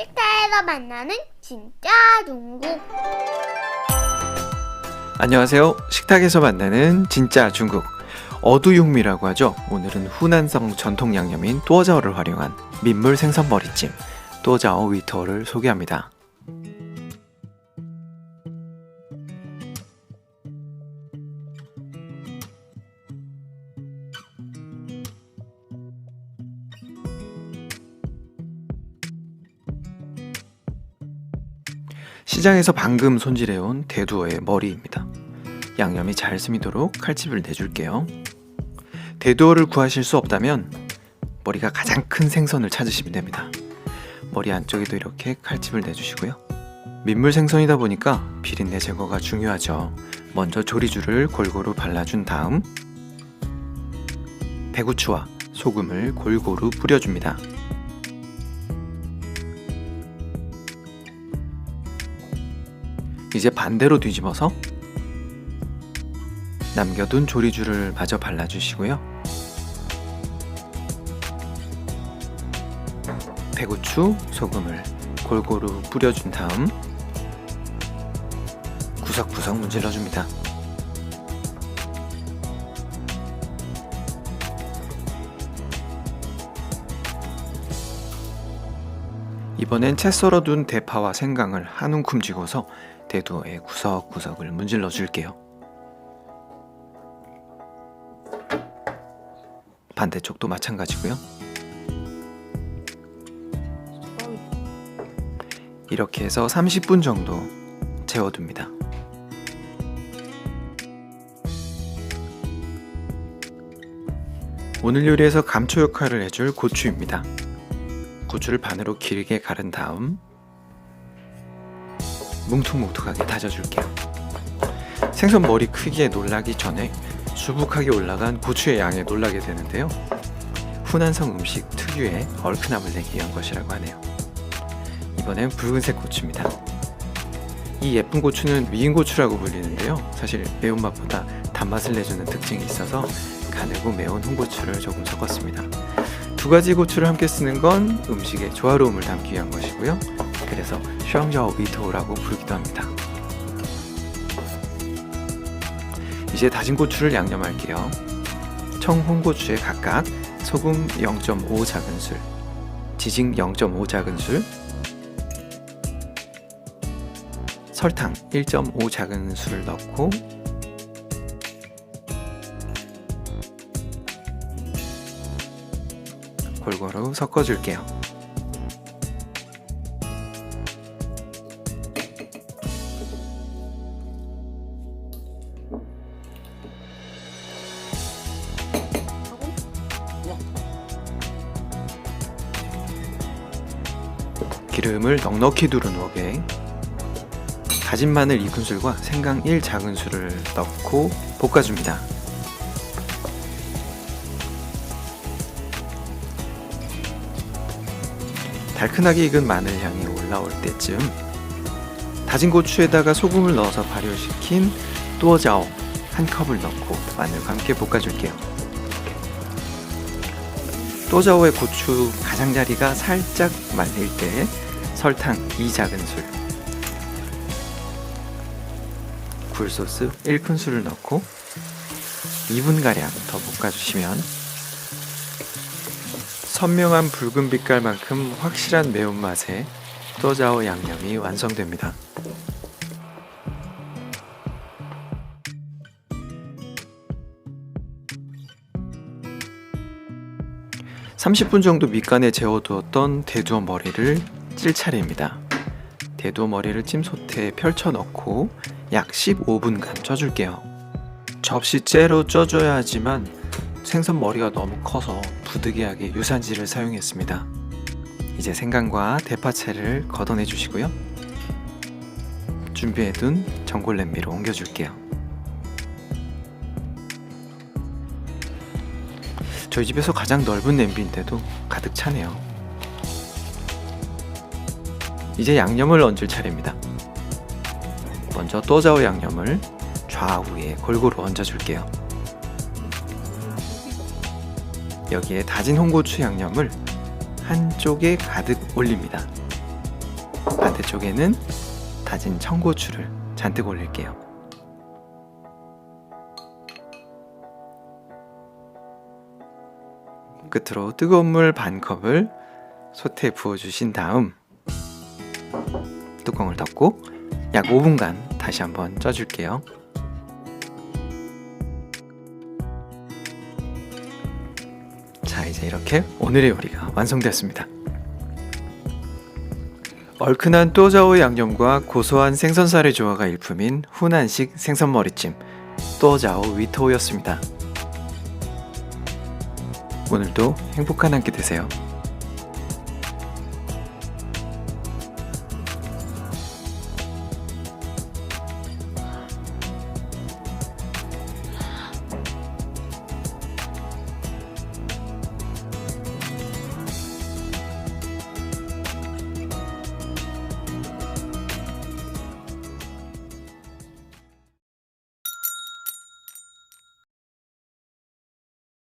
식탁에서 만나는 진짜 중국. 안녕하세요. 식탁에서 만나는 진짜 중국. 어두육미라고 하죠. 오늘은 후난성 전통 양념인 또저어를 활용한 민물 생선 머리찜 또자오 위터를 소개합니다. 시장에서 방금 손질해온 대두어의 머리입니다. 양념이 잘 스미도록 칼집을 내줄게요. 대두어를 구하실 수 없다면 머리가 가장 큰 생선을 찾으시면 됩니다. 머리 안쪽에도 이렇게 칼집을 내주시고요. 민물 생선이다 보니까 비린내 제거가 중요하죠. 먼저 조리줄을 골고루 발라준 다음 배구추와 소금을 골고루 뿌려줍니다. 이제 반대로 뒤집어서 남겨둔 조리줄을 마저 발라주시고요. 배고추, 소금을 골고루 뿌려준 다음 구석구석 문질러줍니다. 이번엔 채 썰어둔 대파와 생강을 한 움큼 쥐고서 대두어에 구석구석을 문질러 줄게요. 반대쪽도 마찬가지고요. 이렇게 해서 30분 정도 재워둡니다. 오늘 요리에서 감초 역할을 해줄 고추입니다. 고추를 반으로 길게 가른 다음 뭉툭뭉툭하게 다져줄게요. 생선 머리 크기에 놀라기 전에 수북하게 올라간 고추의 양에 놀라게 되는데요. 후난성 음식 특유의 얼큰함을 내기 위한 것이라고 하네요. 이번엔 붉은색 고추입니다. 이 예쁜 고추는 미인 고추라고 불리는데요. 사실 매운맛보다 단맛을 내주는 특징이 있어서 가늘고 매운 홍고추를 조금 섞었습니다. 두 가지 고추를 함께 쓰는 건 음식의 조화로움을 담기 위한 것이고요. 그래서 샹저 위토라고 부르기도 합니다. 이제 다진 고추를 양념할게요. 청, 홍고추에 각각 소금 0.5 작은술, 지징 0.5 작은술, 설탕 1.5 작은술을 넣고 골고루 섞어줄게요. 기름을 넉넉히 두른 웍에 다진 마늘 2큰술과 생강 1 작은술을 넣고 볶아줍니다. 달큰하게 익은 마늘 향이 올라올 때쯤 다진 고추에다가 소금을 넣어서 발효시킨 또자오 한 컵을 넣고 마늘과 함께 볶아줄게요. 또자오의 고추 가장자리가 살짝 말릴 때 설탕 2 작은 술 굴소스 1큰술을 넣고 2분가량 더 볶아주시면 선명한 붉은 빛깔만큼 확실한 매운맛의 또자오 양념이 완성됩니다. (30분) 정도 밑간에 재워두었던 대두어 머리를 찔 차례입니다. 대두어 머리를 찜솥에 펼쳐 넣고 약 15분간 쪄줄게요. 접시째로 쪄줘야 하지만 생선 머리가 너무 커서 부득이하게 유산지를 사용했습니다. 이제 생강과 대파채를 걷어내 주시고요. 준비해둔 전골 냄비로 옮겨줄게요. 저희 집에서 가장 넓은 냄비인데도 가득 차네요. 이제 양념을 얹을 차례입니다. 먼저 또자오 양념을 좌우에 골고루 얹어줄게요. 여기에 다진 홍고추 양념을 한쪽에 가득 올립니다. 반대쪽에는 다진 청고추를 잔뜩 올릴게요. 끝으로 뜨거운 물 반 컵을 솥에 부어주신 다음 뚜껑을 덮고 약 5분간 다시 한번 쪄줄게요. 자, 이제 이렇게 오늘의 요리가 완성되었습니다. 얼큰한 또자오 양념과 고소한 생선살의 조화가 일품인 후난식 생선머리찜 또자오 위토우였습니다. 오늘도 행복한 한 끼 되세요.